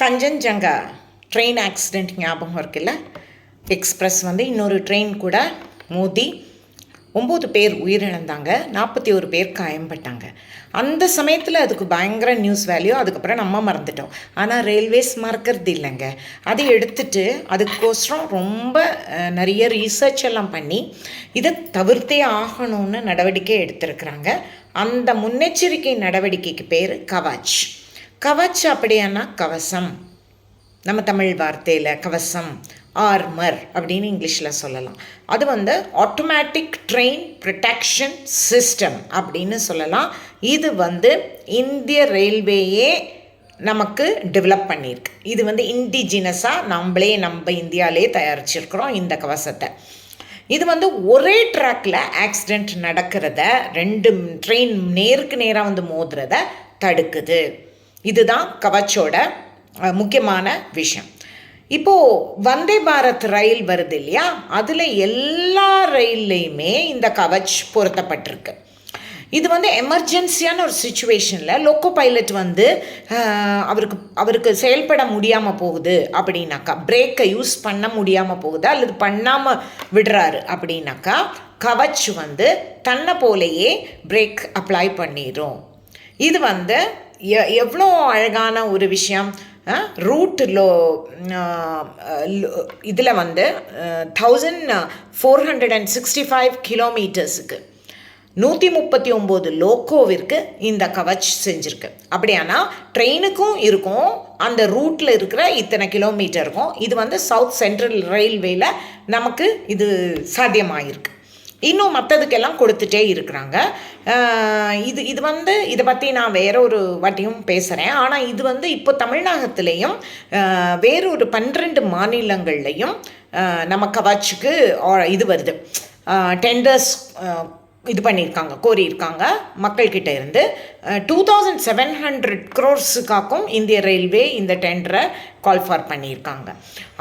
Kangchenjunga train accident ஞாபகம் இருக்குல்ல express வந்து இன்னொரு ட்ரெயின் கூட மோதி ஒம்பது பேர் உயிரிழந்தாங்க. நாற்பத்தி ஒரு பேர் காயம்பட்டாங்க. அந்த சமயத்தில் அதுக்கு பயங்கர நியூஸ் வேல்யூ அதுக்கப்புறம் நம்ம மறந்துட்டோம். ஆனால் ரயில்வேஸ் மறக்கிறது இல்லைங்க. அதை எடுத்துட்டு அதுக்கோசரம் ரொம்ப நிறைய ரீசர்ச் எல்லாம் பண்ணி இதை தவிர்த்தே ஆகணும்னு நடவடிக்கை எடுத்திருக்கிறாங்க. அந்த முன்னெச்சரிக்கை நடவடிக்கைக்கு பேர் கவாச். கவச் அப்படியான்னா கவசம். நம்ம தமிழ் வார்த்தையில் கவசம் ஆர்மர் அப்படின்னு இங்கிலீஷில் சொல்லலாம். அது வந்து ஆட்டோமேட்டிக் ட்ரெயின் ப்ரொடெக்ஷன் சிஸ்டம் அப்படின்னு சொல்லலாம். இது வந்து இந்திய ரயில்வேயே நமக்கு டெவலப் பண்ணியிருக்கு. இது வந்து இண்டிஜினஸாக நம்மளே நம்ம இந்தியாவிலே தயாரிச்சிருக்கிறோம் இந்த கவசத்தை. இது வந்து ஒரே ட்ராக்கில் ஆக்சிடெண்ட் நடக்கிறத ரெண்டு ட்ரெயின் நேருக்கு நேராக வந்து மோதுறத தடுக்குது. இதுதான் கவச்சோட முக்கியமான விஷயம். இப்போது வந்தே பாரத் ரயில் வருது இல்லையா? அதில் எல்லா ரயில்லையுமே இந்த கவச் பொருத்தப்பட்டிருக்கு. இது வந்து எமர்ஜென்சியான ஒரு சுச்சுவேஷனில் லோக்கோ பைலட் வந்து அவருக்கு அவருக்கு செயல்பட முடியாமல் போகுது அப்படின்னாக்கா பிரேக்கை யூஸ் பண்ண முடியாமல் போகுது அல்லது பண்ணாமல் விடுறாரு அப்படின்னாக்கா கவச் வந்து தன்னை போலேயே பிரேக் அப்ளை பண்ணிடும் இது வந்து எவ்வளோ அழகான ஒரு விஷயம் ரூட்டில் இதில் வந்து thousand four hundred and sixty five கிலோமீட்டர்ஸுக்கு நூற்றி முப்பத்தி ஒம்பது லோக்கோவிற்கு இந்த கவச் செஞ்சுருக்கு. அப்படியானா ட்ரெயினுக்கும் இருக்கும் அந்த ரூட்டில் இருக்கிற இத்தனை கிலோமீட்டருக்கும் இது வந்து சவுத் சென்ட்ரல் ரயில்வேயில் நமக்கு இது சாத்தியமாயிருக்கு. இன்னும் மற்றதுக்கெல்லாம் கொடுத்துட்டே இருக்கிறாங்க. இது இது வந்து இதை பற்றி நான் வேற ஒரு வாட்டியும் பேசுகிறேன் ஆனால் இது வந்து இப்போ தமிழகத்திலையும் வேறொரு பன்னிரெண்டு மாநிலங்கள்லையும் நம்ம கவாச்சுக்கு ஆ- இது வருது. டெண்டர்ஸ் இது பண்ணியிருக்காங்க கோரியிருக்காங்க மக்கள்கிட்ட இருந்து. டூ தௌசண்ட் செவன் ஹண்ட்ரட் க்ரோர்ஸுக்காக்கும் இந்திய ரயில்வே இந்த டெண்டரை கால் ஃபார் பண்ணியிருக்காங்க.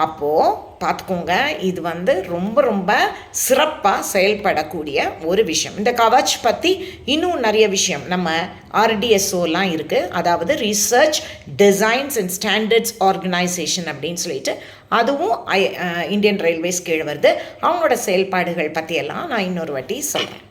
அப்போது பார்த்துக்கோங்க இது வந்து ரொம்ப ரொம்ப சிறப்பாக செயல்படக்கூடிய ஒரு விஷயம். இந்த கவச் பற்றி இன்னும் நிறைய விஷயம். நம்ம ஆர்டிஎஸ்ஓலாம் இருக்குது அதாவது research designs and standards organisation அப்படின்னு சொல்லிட்டு அதுவும் ஐ இந்தியன் ரயில்வேஸ் கீழே வருது. அவங்களோட செயல்பாடுகள் பற்றியெல்லாம் நான் இன்னொரு வாட்டி சொல்கிறேன்